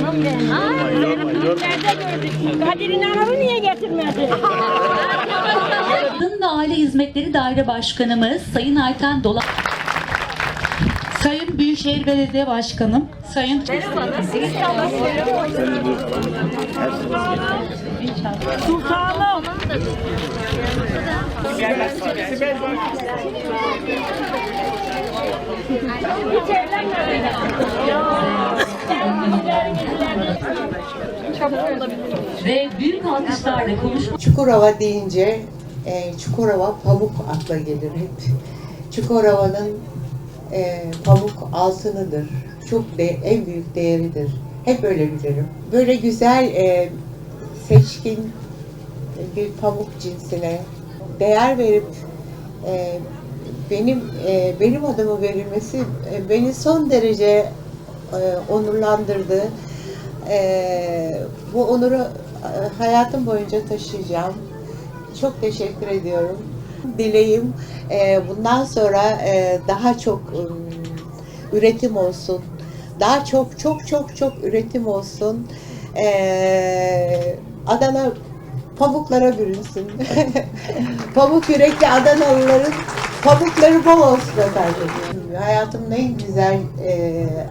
Canım benim. Nerede gördük? Kadir'in hanımı niye getirmedi? Kadın ve Aile Hizmetleri Daire Başkanımız Sayın Ayten Dolan Sayın Büyükşehir Belediye Başkanım, Sayın Sultanım. Hiç evlenmedi. Ve büyük alkışlarla konuşma Çukurova deyince e, Çukurova pamuk akla gelir hep. Çukurova'nın e, pamuk altınıdır. Çok de, en büyük değeridir. Hep öyle bilirim. Böyle güzel e, seçkin bir pamuk cinsine değer verip e, benim e, benim adıma verilmesi e, beni son derece e, onurlandırdı. E, bu onuru e, hayatım boyunca taşıyacağım. Çok teşekkür ediyorum. Dileğim e, bundan sonra e, daha çok üretim olsun. Daha çok çok çok çok üretim olsun. E, Adana pamuklara bürünsün. Pamuk yürekli Adanalıların pamukları bol olsun efendim. Hayatımın en güzel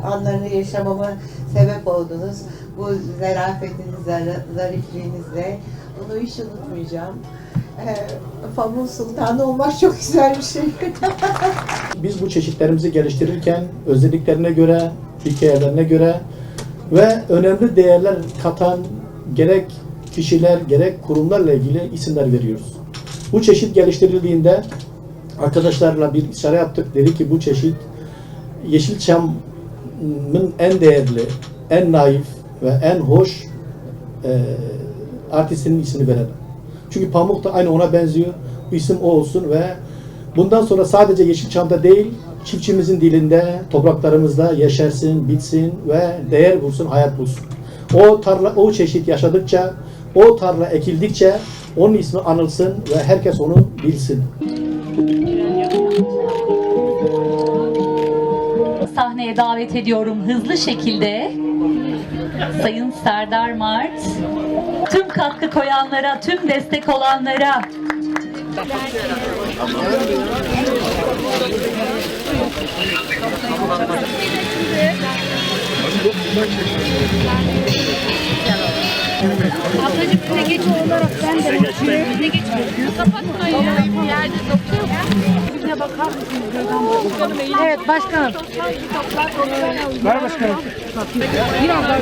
anlarını yaşamama sebep oldunuz. Bu zarafetinizle, zarifliğinizle. Bunu hiç unutmayacağım. E, Pamuk sultanı olmak çok güzel bir şey. Biz bu çeşitlerimizi geliştirirken özelliklerine göre, hikayelerine göre ve önemli değerler katan gerek kişiler gerek kurumlarla ilgili isimler veriyoruz. Bu çeşit geliştirildiğinde arkadaşlarla bir istişare yaptık. Dedi ki bu çeşit Yeşilçam'ın en değerli, en naif ve en hoş e, artistinin ismini verelim. Çünkü Pamuk da aynı ona benziyor. Bu isim o olsun ve bundan sonra sadece Yeşilçam'da değil, çiftçimizin dilinde, topraklarımızda yaşarsın, bitsin ve değer bulsun, hayat bulsun. O tarla, o çeşit yaşadıkça, o tarla ekildikçe onun ismi anılsın ve herkes onu bilsin. Sahneye davet ediyorum hızlı şekilde. Sayın Serdar Mart, tüm katkı koyanlara, tüm destek olanlara Ablacık öne geç olarak ben de öne geç. Kapatmayın yerde doktor. Bakar mısınız? Evet başkanım. Ver başkanım. Biraz daha.